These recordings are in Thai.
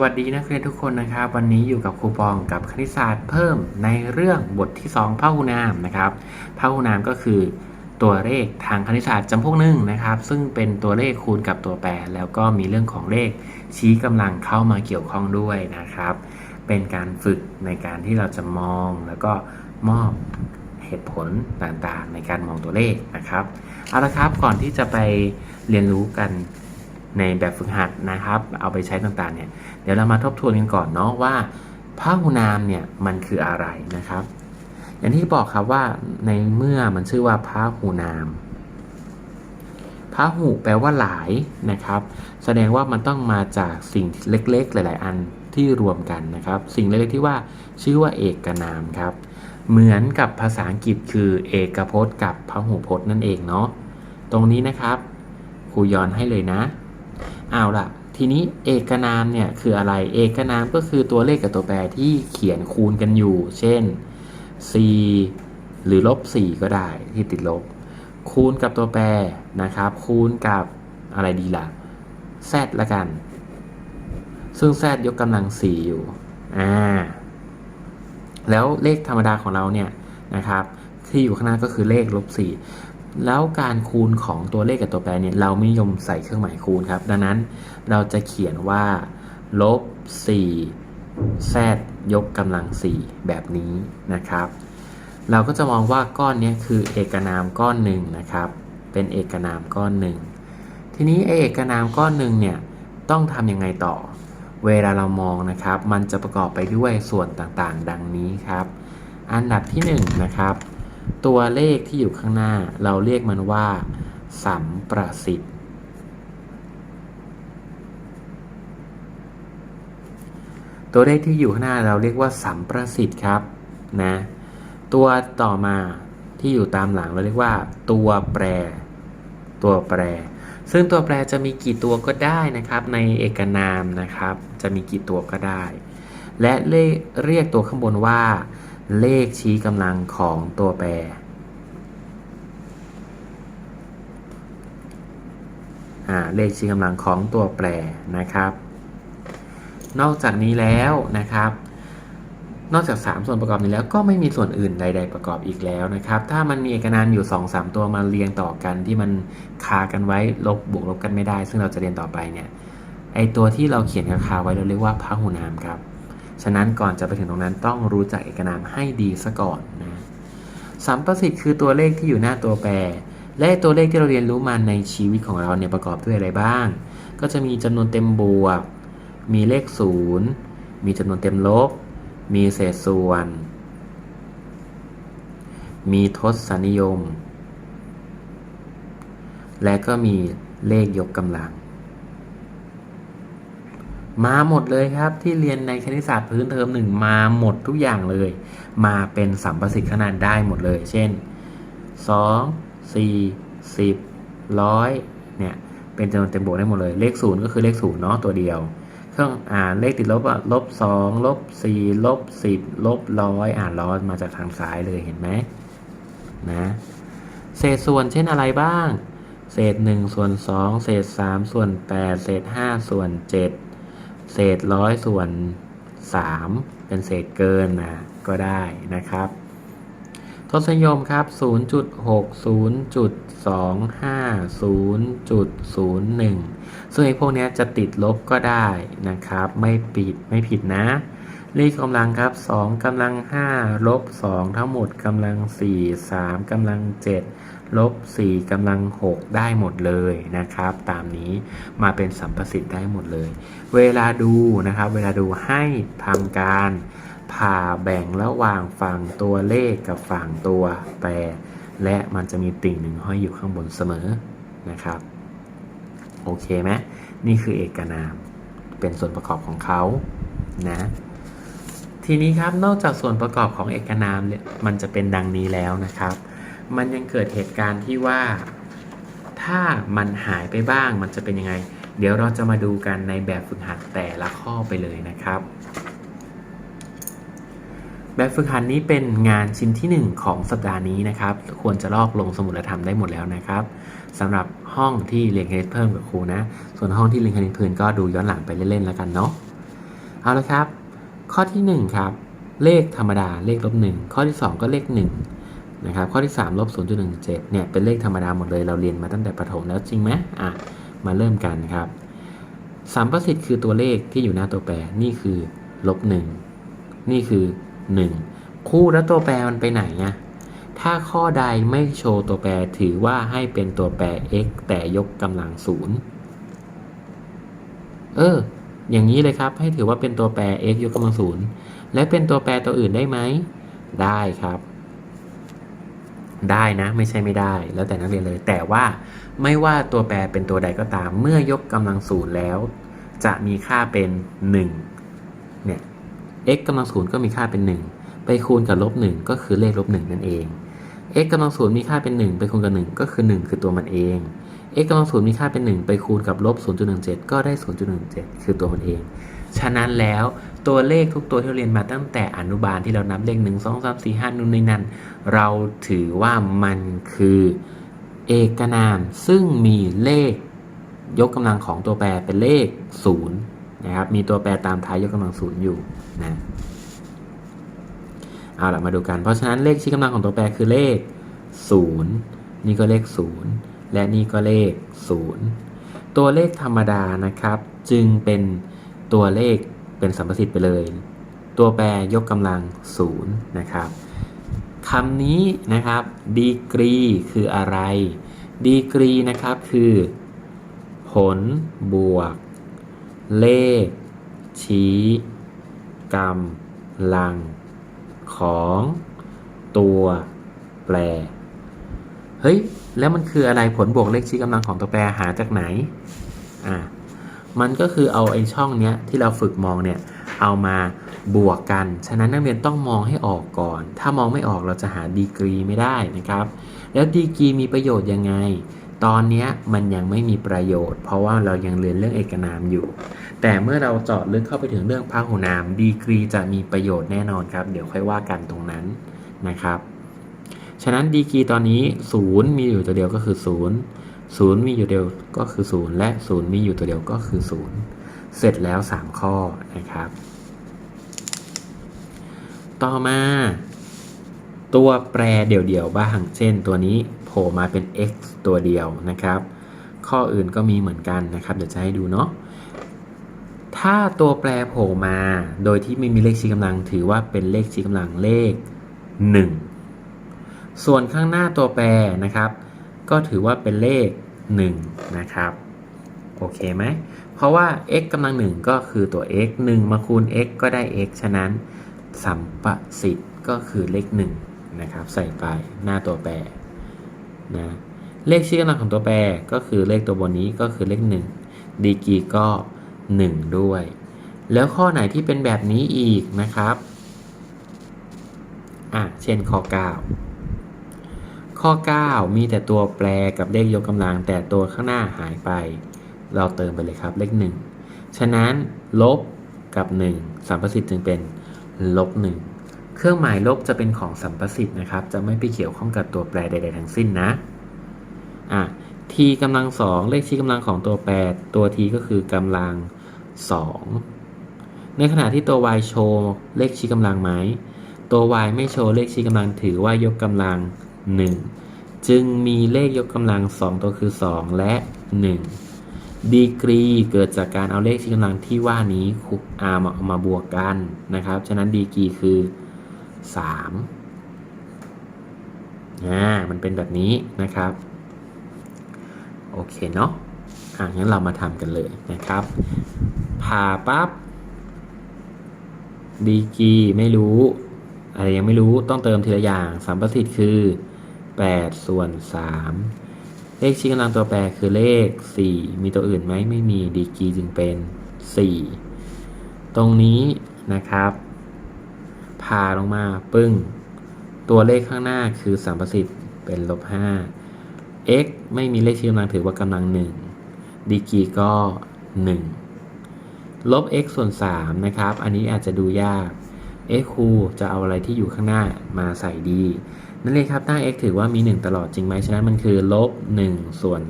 สวัสดีนักเรียนทุกคนนะครับ วันนี้อยู่กับครูปองกับคณิตศาสตร์เพิ่มในเรื่องบทที่2พหุนามนะครับพหุนามก็คือตัวเลขทางคณิตศาสตร์จำพวกหนึ่งนะครับ ซึ่งเป็นตัวเลขคูณกับตัวแปร แล้วก็มีเรื่องของเลขชี้กำลังเข้ามาเกี่ยวข้องด้วยนะครับ เป็นการฝึกในการที่เราจะมองแล้วก็มอบเหตุผลต่างๆ ในการมองตัวเลขนะครับเอาละครับก่อนที่จะไปเรียนรู้กันในแบบฝึกหัดนะครับ เอาไปใช้ต่างๆเนี่ย ดี๋ยวเรามาทบทวนกันก่อนเนาะว่าพระหุนามเนี่ยมันคืออะไรนะครับ อย่างที่บอกครับว่าในเมื่อมันชื่อว่าพระหุนามพระหุแปลว่าหลายนะครับ แสดงว่ามันต้องมาจากสิ่งเล็กๆ หลาย ๆ อันที่รวมกันนะครับ สิ่งเล็กๆที่ว่าชื่อว่าเอกนามครับ เหมือนกับภาษาอังกฤษคือเอกพจน์ กับพหุพจน์นั่นเองเนาะตรงนี้นะครับครูย้อนให้เลยนะเอาล่ะ ทีนี้เอกนามเนี่ยคืออะไร เอกนามก็คือตัวเลขกับตัวแปรที่เขียนคูณกันอยู่ เช่น 4 หรือลบ 4 ก็ได้ที่ติดลบ คูณกับตัวแปรนะครับ คูณกับอะไรดีล่ะ z ละกัน ซึ่ง z ยกกำลัง 4 อยู่ อ่า แล้วเลขธรรมดาของเราเนี่ยนะครับ ที่อยู่ข้างหน้าก็คือเลขลบ4 แล้วการคูณของตัวเลขกับตัวแปรเนี่ยเราไม่นิยมใส่เครื่องหมายคูณครับ ดังนั้นเราจะเขียนว่าลบ4 z ยกกำลัง 4 แบบนี้นะครับ เราก็จะมองว่าก้อนนี้คือเอกนามก้อนหนึ่งนะครับ เป็นเอกนามก้อนหนึ่งทีนี้เอกนามก้อนหนึ่งเนี่ยต้องทำยังไงต่อ เวลาเรามองนะครับ มันจะประกอบไปด้วยส่วนต่างๆ ดังนี้ครับ อันดับที่1นงนะครับ ตัวเลขที่อยู่ข้างหน้า เราเรียกมันว่า สัมประสิทธิ์ ตัวเลขที่อยู่ข้างหน้าเราเรียกว่าสัมประสิทธิ์ครับนะตัวต่อมาที่อยู่ตามหลังเราเรียกว่า ตัวแปร ตัวแปร ซึ่งตัวแปรจะมีกี่ตัวก็ได้นะครับ ในเอกนามนะครับ จะมีกี่ตัวก็ได้ และเรียกตัวข้างบนว่า เลขชี้กำลังของตัวแปรอ่าเลขชี้กำลังของตัวแปรนะครับ นอกจากนี้แล้วนะครับ นอกจาก 3 ส่วนประกอบนี้แล้วก็ไม่มีส่วนอื่นใด ๆ ประกอบอีกแล้วนะครับ ถ้ามันมีเอกนามอยู่ 2-3 ตัวมาเรียงต่อกันที่มันคากันไว้ลบบวกลบกันไม่ได้ ซึ่งเราจะเรียนต่อไปเนี่ยไอตัวที่เราเขียนคาๆไว้เราเรียกว่าพหุนามครับ ฉะนั้นก่อนจะไปถึงตรงนั้นต้องรู้จักเอกนามให้ดีซะก่อนนะสัมประสิทธิ์คือตัวเลขที่อยู่หน้าตัวแปร และตัวเลขที่เราเรียนรู้มาในชีวิตของเราเนี่ยประกอบด้วยอะไรบ้าง ก็จะมีจำนวนเต็มบวก มีเลขศูนย์มีจำนวนเต็มลบ มีเศษส่วน มีทศนิยม และก็มีเลขยกกำลัง มาหมดเลยครับ ที่เรียนในคณิตศาสตร์พื้นเทอมหนึ่งมาหมดทุกอย่างเลย มาเป็นสัมประสิทธิ์ขนาดได้หมดเลย เช่น 2 4 10ร้อยเนี่ยเป็นจำนวนเต็มบวกได้หมดเลยเลขศูนย์ก็คือเลขศูนย์เนาะตัวเดียว เครื่องอ่านเลขติดลบอะลบสองลบสี่ลบสิบลบร้อยอ่านร้อยมาจากทางซ้ายเลยเห็นไหมนะเศษส่วนเช่นอะไรบ้าง เศษหนึ่งส่วนสองเศษสามส่วนแปดเศษห้าส่วนเจ็ด เศษร้อยส่วนสามเป็นเศษเกินนะก็ได้นะครับทศนิยมครับ 0.60.25 0.01 ซึ่งไอ้พวกนี้จะติดลบก็ได้นะครับ ไม่ปิดไม่ผิดนะ เลขกำลังครับ2กำลัง5ลบ2ทั้งหมดกำลัง 4 3กำลัง 7 ลบ 4กำลัง 6 ได้หมดเลยนะครับ ตามนี้มาเป็นสัมประสิทธิ์ได้หมดเลย เวลาดูนะครับ เวลาดูให้ทำการผ่าแบ่งระหว่างฝั่งตัวเลขกับฝั่งตัวแปร และมันจะมีติ่งหนึ่งห้อยอยู่ข้างบนเสมอนะครับ โอเคไหมนี่คือเอกนาม เป็นส่วนประกอบของเขานะ ทีนี้ครับนอกจากส่วนประกอบของเอกนามเนี่ยมันจะเป็นดังนี้แล้วนะครับ มันยังเกิดเหตุการณ์ที่ว่า ถ้ามันหายไปบ้างมันจะเป็นยังไง เดี๋ยวเราจะมาดูกันในแบบฝึกหัดแต่ละข้อไปเลยนะครับ แบบฝึกหัดนี้เป็นงานชิ้นที่ 1 ของสัปดาห์นี้นะครับ ควรจะลอกลงสมุดและทำได้หมดแล้วนะครับสำหรับห้องที่เรียนคณิตเพิ่มกับครูนะ ส่วนห้องที่เรียนคณิตพื้นก็ดูย้อนหลังไปเล่นๆแล้วกันเนาะเอาละครับ ข้อที่ 1 ครับ เลขธรรมดาเลขลบ1ข้อที่ 2 ก็เลข1นะครับข้อที่3ลบ0.17เนี่ยเป็นเลขธรรมดาหมดเลยเราเรียนมาตั้งแต่ประถมแล้วจริงไหมอะมาเริ่มกันครับสัมประสิทธิ์คือตัวเลขที่อยู่หน้าตัวแปรนี่คือลบ1นี่คือ 1 คู่แล้วตัวแปรมันไปไหนอะถ้าข้อใดไม่โชว์ตัวแปรถือว่าให้เป็นตัวแปร x แต่ยกกำลังศูนย์เออ อย่างนี้เลยครับ ให้ถือว่าเป็นตัวแปร x ยกกำลังศูนย์และเป็นตัวแปรตัวอื่นได้ไหม ได้ครับ ได้นะ ไม่ใช่ไม่ได้ แล้วแต่นักเรียนเลย แต่ว่าไม่ว่าตัวแปรเป็นตัวใดก็ตาม เมื่อยกกำลังศูนย์แล้ว จะมีค่าเป็น 1 เนี่ย x กำลังศูนย์ก็มีค่าเป็น 1 ไปคูณกับลบ1ก็คือเลขลบ1นั่นเอง x กำลังศูนย์มีค่าเป็น 1 ไปคูณกับ 1 ก็คือ 1 คือตัวมันเอง x กำลังศูนย์มีค่าเป็น 1 ไปคูณกับลบ 0.17 ก็ได้ 0.17 คือตัวมันเอง ฉะนั้นแล้วตัวเลขทุกตัวที่เราเรียนมาตั้งแต่อนุบาลที่เรานับเลข 1 2 3 4 5นู่นนี่นั่น เราถือว่ามันคือเอกนาม ซึ่งมีเลขยกกำลังของตัวแปรเป็นเลข 0 นะครับ มีตัวแปรตามท้ายยกกำลัง 0 อยู่นะเอาละมาดูกัน เพราะฉะนั้นเลขชี้กำลังของตัวแปรคือเลข 0 นี่ก็เลข 0 และนี่ก็เลข 0 ตัวเลขธรรมดานะครับ จึงเป็นตัวเลขเป็นสัมประสิทธิ์ไปเลย ตัวแปรยกกำลัง 0 นะครับคำนี้นะครับดีกรีคืออะไรดีกรีนะครับคือ ผลบวก เลข ชี้กำลัง ของ ตัว แปร เฮ้ย แล้วมันคืออะไรผลบวกเลขชี้กำลังของตัวแปรหาจากไหน อ่า มันก็คือเอาไอ้ช่องเนี้ยที่เราฝึกมองเนี่ย เอามาบวกกัน ฉะนั้นนักเรียนต้องมองให้ออกก่อน ถ้ามองไม่ออกเราจะหาดีกรีไม่ได้นะครับ แล้วดีกรีมีประโยชน์ยังไง ตอนเนี้ยมันยังไม่มีประโยชน์ เพราะว่าเรายังเรียนเรื่องเอกนามอยู่ แต่เมื่อเราเจาะลึกเข้าไปถึงเรื่องพหุนาม ดีกรีจะมีประโยชน์แน่นอนครับ เดี๋ยวค่อยว่ากันตรงนั้นนะครับ ฉะนั้นดีกรีตอนนี้ 0 มีอยู่ตัวเดียวก็คือ 0 0 มีอยู่เดียวก็คือ 0 และ 0 มีอยู่ตัวเดียวก็คือ 0 เสร็จแล้ว 3 ข้อนะครับ ต่อมา ตัวแปรเดี่ยวๆบ้าง เช่นตัวนี้โผล่มาเป็น x ตัวเดียวนะครับ ข้ออื่นก็มีเหมือนกันนะครับ เดี๋ยวจะให้ดูเนาะถ้าตัวแปรโผล่มาโดยที่ไม่มีเลขชี้กำลังถือว่าเป็นเลขชี้กำลังเลข 1 ส่วนข้างหน้าตัวแปรนะครับ ก็ถือว่าเป็นเลข 1 นะครับ โอเคไหม เพราะว่า x กำลัง1ก็คือตัว x 1 มาคูณ x ก็ได้ x ฉะนั้น สัมประสิทธิ์ก็คือเลข 1 นะครับ ใส่ไปหน้าตัวแปรนะเลขชี้กำลังของตัวแปรก็คือเลขตัวบนนี้ก็คือเลข 1 ดีกีก็ 1 ด้วย แล้วข้อไหนที่เป็นแบบนี้อีกนะครับอะเช่นข้อ 9 ข้อ 9 มีแต่ตัวแปรกับเลขยกกำลัง แต่ตัวข้างหน้าหายไป เราเติมไปเลยครับเลข 1 ฉะนั้นลบกับ 1สัมประสิทธิ์จึงเป็นลบ 1 เครื่องหมายลบจะเป็นของสัมประสิทธิ์นะครับ จะไม่ไปเกี่ยวข้องกับตัวแปรใด ๆ ทั้งสิ้นนะอะ t กำลัง2เลขชี้กำลังของตัวแปรตัว t ก็คือกำลัง 2 ในขณะที่ตัว y โชว์เลขชี้กำลังไหมตัว y ไม่โชว์เลขชี้กำลังถือว่ายกกำลัง 1 จึงมีเลขยกกำลัง 2 ตัวคือ 2 และ 1 ดีกรีเกิดจากการเอาเลขชี้กำลังที่ว่านี้คุกอามาเอามาบวกกันนะครับ ฉะนั้นดีกรีคือ3อ่ามันเป็นแบบนี้นะครับ โอเคเนาะอะงั้นเรามาทำกันเลยนะครับผ่าปั๊บดีกรีไม่รู้อะไรยังไม่รู้ต้องเติมทีละอย่างสัมประสิทธิ์คือ 8 ส่วน 3 เลขชี้กำลังตัวแปรคือเลข 4 มีตัวอื่นไหมไม่มีดีกรีจึงเป็น 4 ตรงนี้นะครับผ่าลงมาปึ้ง ตัวเลขข้างหน้าคือสัมประสิทธิ์เป็นลบ 5 x ไม่มีเลขชี้กำลังถือว่ากำลัง 1 ดีกรีก็ 1 ลบ x ส่วน 3 นะครับ อันนี้อาจจะดูยาก x คูจะเอาอะไรที่อยู่ข้างหน้ามาใส่ดี นั่นเลยครับหน้า x ถือว่ามี 1 ตลอดจริงไหมฉะนั้นมันคือลบ1ส่วน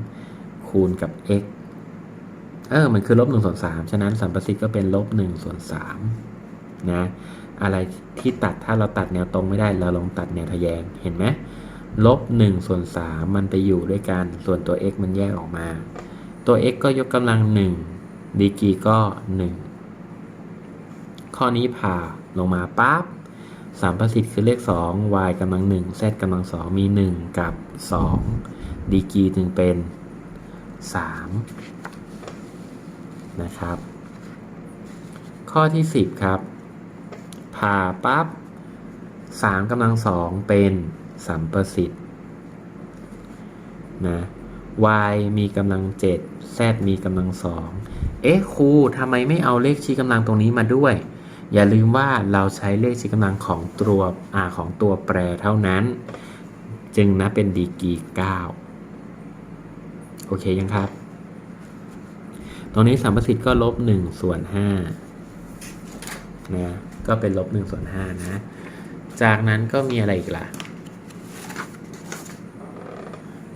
3คูณกับ x เออมันคือลบหนึ่งส่วนสามฉะนั้นสัมประสิทธิ์ก็เป็นลบหนึ่งส่วนสามนะอะไรที่ตัดถ้าเราตัดแนวตรงไม่ได้เราลองตัดแนวทะแยงเห็นไหมลบหนึ่งส่วนสามมันไปอยู่ด้วยกันส่วนตัว x มันแยกออกมา ตัว x ก็ยกกำลังหนึ่งดีกรีก็หนึ่งข้อนี้ผ่าลงมาปั๊บ สามประสิทธิ์คือเลขสอง y กำลังหนึ่ง z กำลังสองมีหนึ่งกับสองดีกีจึงเป็นสามนะครับ ข้อที่ 10 ครับ ผ่าปั๊บ3กำลังสองเป็นสัมประสิทธิ์นะ y มีกำลัง 7 z มีกำลังสองเอ๊ะครูทำไมไม่เอาเลขชี้กำลังตรงนี้มาด้วย อย่าลืมว่าเราใช้เลขชี้กำลังของตัวอ่าของตัวแปรเท่านั้น จึงนับเป็นดีกรี9โอเคยังครับ ตรงนี้สัมประสิทธิ์ก็ลบ1ส่วน5นะก็เป็นลบ1ส่วน5นะ จากนั้นก็มีอะไรอีกล่ะ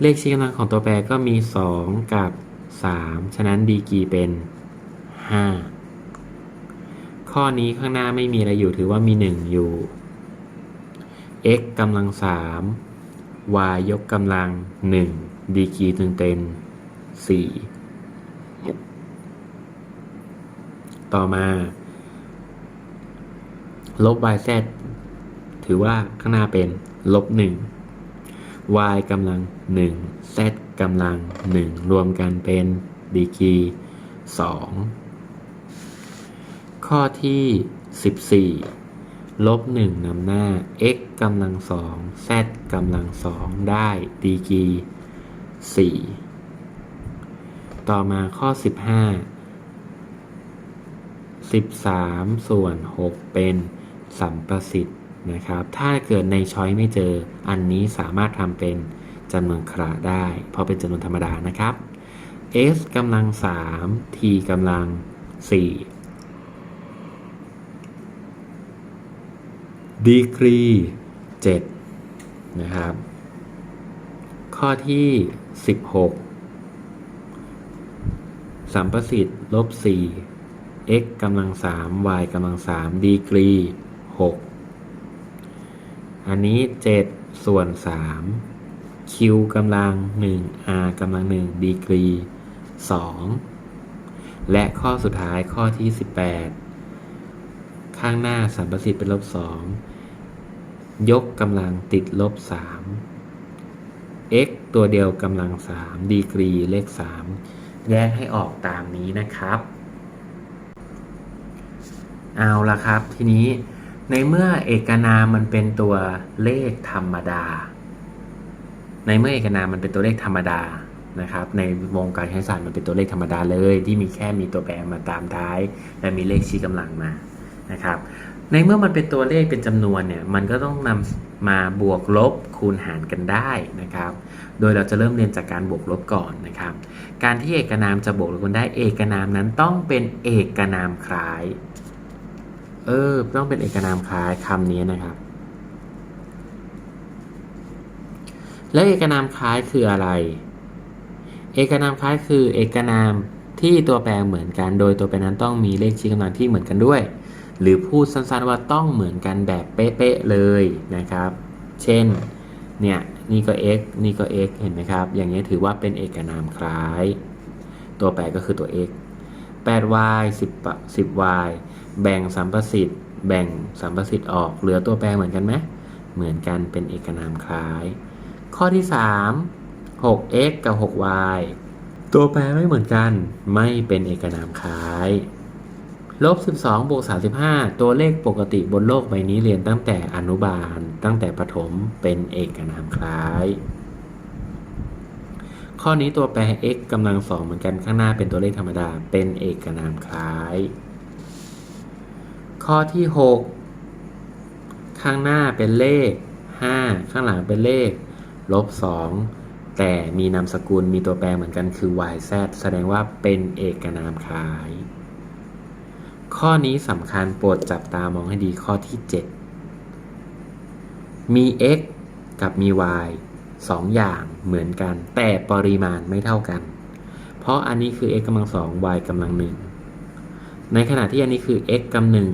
เลขชี้กำลังของตัวแปรก็มี 2 กับ 3 ฉะนั้นดีกรีเป็น 5 ข้อนี้ข้างหน้าไม่มีอะไรอยู่ถือว่ามี 1 อยู่ x กำลัง 3 y ยกกำลัง 1 ดีกรีจึงเป็น4ต่อมา ลบ y z ถือว่าข้างหน้าเป็น ลบ 1 y กำลัง 1 z กำลัง 1 รวมกันเป็นดีกี2 ข้อที่ 14 ลบ 1นำหน้า x กำลัง2 z กำลัง2ได้ดีกรี4ต่อมาข้อ 15 13 ส่วน 6 เป็นสัมประสิทธิ์นะครับ ถ้าเกิดในช้อยไม่เจอ อันนี้สามารถทำเป็นจำนวนคราได้ เพราะเป็นจำนวนธรรมดานะครับ s กำลัง3 t กำลัง4 ดีกรี 7 นะครับ ข้อที่ 16 สัมประสิทธิ์ลบ 4 x กำลัง 3 y กำลัง 3 ดีกรี 6 อันนี้ 7 ส่วน 3 q กำลัง 1 r กำลัง 1 ดีกรี 2 และข้อสุดท้ายข้อที่ 18 ข้างหน้าสัมประสิทธิ์เป็นลบ2ยกกำลังติดลบ3 x ตัวเดียวกำลัง3ดีกรีเลข3แยกให้ออกตามนี้นะครับ เอาละครับทีนี้ในเมื่อเอกนามมันเป็นตัวเลขธรรมดา ในเมื่อเอกนามมันเป็นตัวเลขธรรมดานะครับ ในวงการคณิตศาสตร์มันเป็นตัวเลขธรรมดาเลย ที่มีแค่มีตัวแปรมาตามท้าย และมีเลขชี้กำลังมา นะครับในเมื่อมันเป็นตัวเลขเป็นจำนวนเนี่ยมันก็ต้องนำมาบวกลบคูณหารกันได้นะครับ โดยเราจะเริ่มเรียนจากการบวกลบก่อนนะครับ การที่เอกนามจะบวกลบกันได้เอกนามนั้นต้องเป็นเอกนามคล้าย เออต้องเป็นเอกนามคล้ายคำนี้นะครับ และเอกนามคล้ายคืออะไร เอกนามคล้ายคือเอกนามที่ตัวแปรเหมือนกัน โดยตัวแปรนั้นต้องมีเลขชี้กำลังที่เหมือนกันด้วย หรือพูดสั้นๆว่าต้องเหมือนกันแบบเป๊ะๆเลยนะครับ เช่น เนี่ยนี่ก็ x นี่ก็ x เห็นไหมครับ อย่างนี้ถือว่าเป็นเอกนามคล้าย ตัวแปรก็คือตัว x 8y 10 10y แบ่งสัมประสิทธิ์แบ่งสัมประสิทธิ์ออก เหลือตัวแปรเหมือนกันไหมเหมือนกันเป็นเอกนามคล้าย ข้อที่ 3 6x กับ 6y ตัวแปรไม่เหมือนกัน ไม่เป็นเอกนามคล้าย ลบ 12 บวก 35 ตัวเลขปกติบนโลกใบนี้เรียนตั้งแต่อนุบาล ตั้งแต่ประถมเป็นเอกนามคล้าย ข้อนี้ตัวแปร x กำลังสองเหมือนกันข้างหน้าเป็นตัวเลขธรรมดา เป็นเอกนามคล้าย ข้อที่ 6 ข้างหน้าเป็นเลข 5 ข้างหลังเป็นเลข ลบ 2 แต่มีนามสกุลมีตัวแปรเหมือนกันคือ yz แสดงว่าเป็นเอกนามคล้าย ข้อนี้สำคัญโปรดจับตามองให้ดีข้อที่ 7 มี x กับมี y สองอย่างเหมือนกัน แต่ปริมาณไม่เท่ากัน เพราะอันนี้คือ x กำลังสอง y กำลังหนึ่งในขณะที่อันนี้คือ x กำหนึ่ง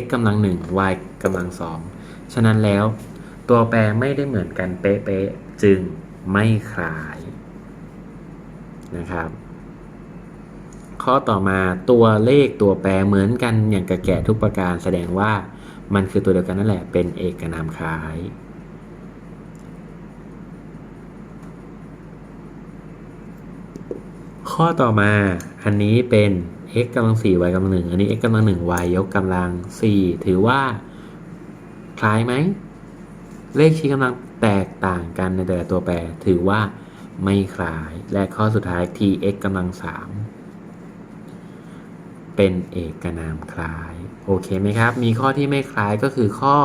x กำลังหนึ่ง y กำลังสองฉะนั้นแล้ว ตัวแปรไม่ได้เหมือนกันเป๊ะๆจึงไม่คล้ายนะครับ ข้อต่อมาตัวเลขตัวแปรเหมือนกันอย่างกระแก่ทุกประการแสดงว่ามันคือตัวเดียวกันนั่นแหละเป็นเอกนามคล้าย ข้อต่อมาอันนี้เป็น x กำลัง4 y กำลัง1อันนี้ x กำลัง1 y ยกกำลัง 4 ถือว่า คล้ายไหม เลขชี้กำลังแตกต่างกันในแต่ละตัวแปร ถือว่าไม่คล้าย และข้อสุดท้าย t x กำลัง3 เป็นเอกนามคล้าย โอเคไหมครับ มีข้อที่ไม่คล้ายก็คือข้อ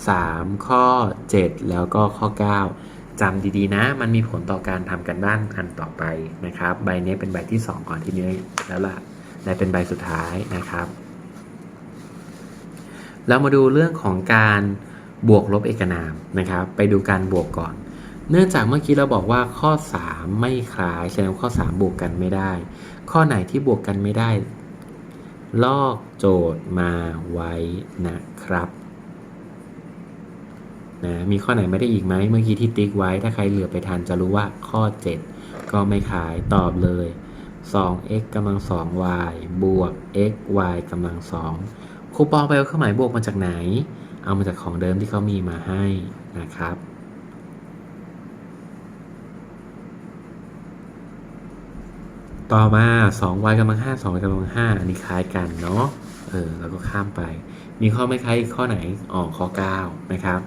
3 ข้อ 7 แล้วก็ข้อ 9จำดีๆนะ มันมีผลต่อการทำกันบ้านอันต่อไปนะครับ ใบนี้เป็นใบที่ 2 ก่อนที่นี้แล้วล่ะและเป็นใบสุดท้ายนะครับ เรามาดูเรื่องของการบวกลบเอกนามนะครับ ไปดูการบวกก่อน เนื่องจากเมื่อกี้เราบอกว่าข้อ 3 ไม่คล้ายแสดงข้อ 3 บวกกันไม่ได้ ข้อไหนที่บวกกันไม่ได้ ลอกโจทย์มาไว้นะครับนะมีข้อไหนไม่ได้อีกไหมเมื่อกี้ที่ติ๊กไว้ถ้าใครเหลือไปทันจะรู้ว่าข้อ 7 ก็ไม่ขายตอบเลย 2x กำลัง 2y บวก xy กำลัง 2คูปองไปเอาเครื่องหมายบวกมาจากไหน เอามาจากของเดิมที่เขามีมาให้นะครับ ต่อมา 2y กำลัง5 2y กำลัง5อันนี้คล้ายกันเนาะเออแล้วก็ข้ามไป มีข้อไม่คล้ายอีกข้อไหนอ๋อข้อ 9 นะครับ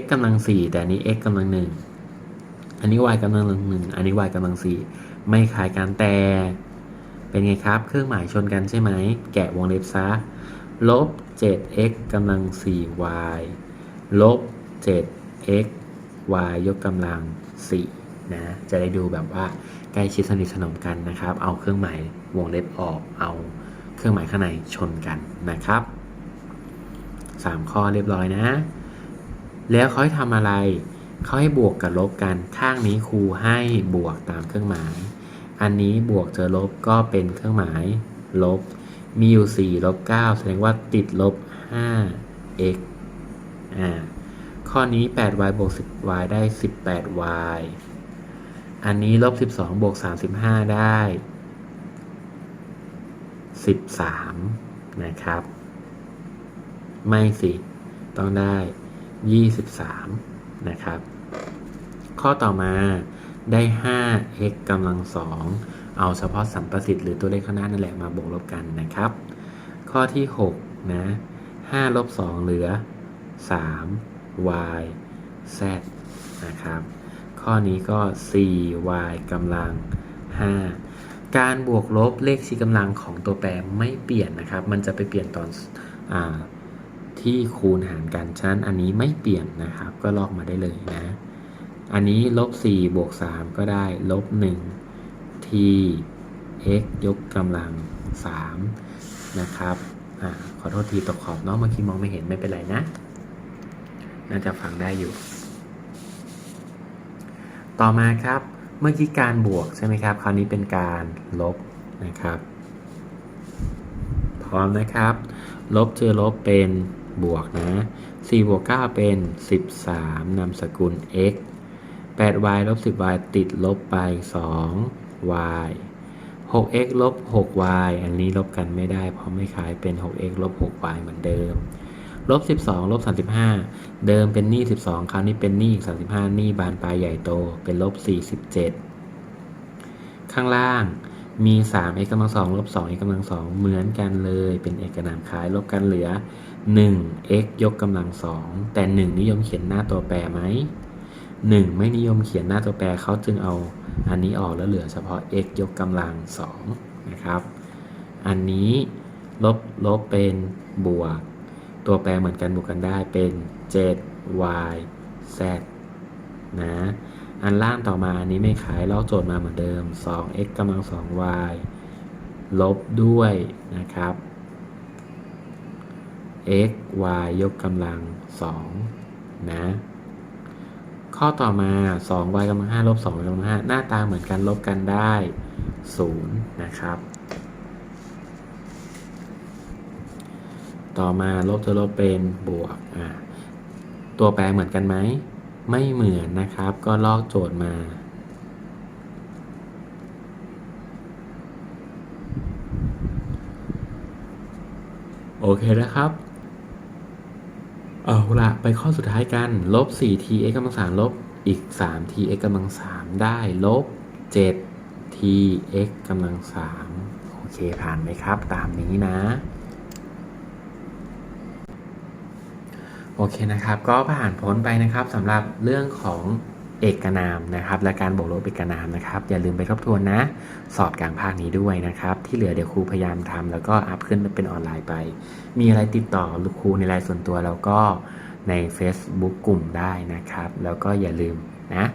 x กำลัง 4 แต่อันนี้ x กำลัง 1 อันนี้ y กำลัง 1 อันนี้ y กำลัง 4 ไม่คล้ายกันแต่ เป็นไงครับ เครื่องหมายชนกันใช่ไหม แกะวงเล็บซะลบ 7x กำลัง 4y ลบ 7x y ยกกำลัง 4 นะ จะได้ดูแบบว่าใกล้ชิดสนิทสนมกันนะครับ เอาเครื่องหมายวงเล็บออก เอาเครื่องหมายข้างในชนกันนะครับ 3 ข้อเรียบร้อยนะ แล้วเขาให้ทำอะไร เขาให้บวกกับลบกัน ข้างนี้ครูให้บวกตามเครื่องหมาย อันนี้บวกเจอลบก็เป็นเครื่องหมายลบ มีอยู่ 4 ลบ 9 แสดงว่าติดลบ 5x อ่าข้อนี้ 8y บวก 10y ได้ 18y อันนี้ลบ12บวก35ได้13นะครับ ไม่สิ ต้องได้23นะครับ ข้อต่อมาได้ 5x กำลัง2เอาเฉพาะสัมประสิทธิ์หรือตัวเลขข้างหน้านั่นแหละมาบวกลบกันนะครับ ข้อที่6นะ5ลบ2เหลือ 3y z นะครับ ข้อนี้ก็ 4y กำลัง 5 การบวกลบเลขชี้กำลังของตัวแปรไม่เปลี่ยนนะครับ มันจะไปเปลี่ยนตอนอที่คูณหารกันฉะนั้นอันนี้ไม่เปลี่ยนนะครับ ก็ลอกมาได้เลยนะ อันนี้ลบ4บวก3ก็ได้ลบ1 t x ยกกำลัง 3 นะครับอขอโทษทีตกขอบเนาะเมื่อกี้มองไม่เห็นไม่เป็นไรนะ น่าจะฟังได้อยู่ ต่อมาครับ เมื่อกี้การบวกใช่ไหมครับ คราวนี้เป็นการลบนะครับ พร้อมนะครับ ลบเจอลบเป็นบวกนะ4บวก9เป็น 13นามสกุล x 8y ลบ 10y ติดลบไป 2y 6x ลบ 6y อันนี้ลบกันไม่ได้ เพราะไม่ขายเป็น 6x ลบ 6y เหมือนเดิม ลบ 12 ลบ 35 เดิมเป็นหนี้ 12 คราวนี้เป็นหนี้อีก35 หนี้บานปลายใหญ่โตเป็นลบ 47 ข้างล่างมี 3x กำลัง2ลบ 2x กำลัง2เหมือนกันเลยเป็นเอกนามคล้ายลบกันเหลือ 1x ยกกำลัง 2 แต่ 1 นิยมเขียนหน้าตัวแปรไหม 1 ไม่นิยมเขียนหน้าตัวแปรเขาจึงเอาอันนี้ออกแล้วเหลือเฉพาะ x ยกกำลัง 2 นะครับ อันนี้ลบลบเป็นบวก ตัวแปรเหมือนกันบวกกันได้เป็น 7y z นะ อันล่างต่อมาอันนี้ไม่ขายลอกโจทย์มาเหมือนเดิม 2x กำลัง 2y ลบด้วยนะครับ x y ยกกำลัง 2 นะ ข้อต่อมา 2y กำลัง5ลบ2กำลัง5หน้าตาเหมือนกันลบกันได้ 0 นะครับ ต่อมาลบจะลบเป็นบวกอะตัวแปรเหมือนกันไหม ไม่เหมือนนะครับ ก็ลอกโจทย์มา โอเคนะครับ เอาละไปข้อสุดท้ายกัน ลบ4 tx กำลังสามลบอีก3 tx กำลังสามได้ลบ7 tx กำลังสามโอเคผ่านไหมครับ ตามนี้นะ โอเคนะครับ ก็ผ่านพ้นไปนะครับสำหรับเรื่องของเอกนามนะครับ และการบวกลบเอกนามนะครับ อย่าลืมไปทบทวนนะ สอบกลางภาคนี้ด้วยนะครับ ที่เหลือเดี๋ยวครูพยายามทำแล้วก็อัพขึ้นเป็นออนไลน์ไป มีอะไรติดต่อลูกครูในรายส่วนตัวแล้วก็ใน Facebook กลุ่มได้นะครับ แล้วก็อย่าลืมนะ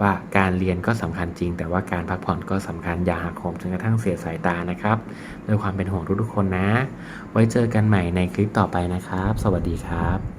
ว่าการเรียนก็สำคัญจริง แต่ว่าการพักผ่อนก็สำคัญอย่าหักโหมจนกระทั่งเสียสายตานะครับด้วยความเป็นห่วงทุกๆคนนะ ไว้เจอกันใหม่ในคลิปต่อไปนะครับ สวัสดีครับ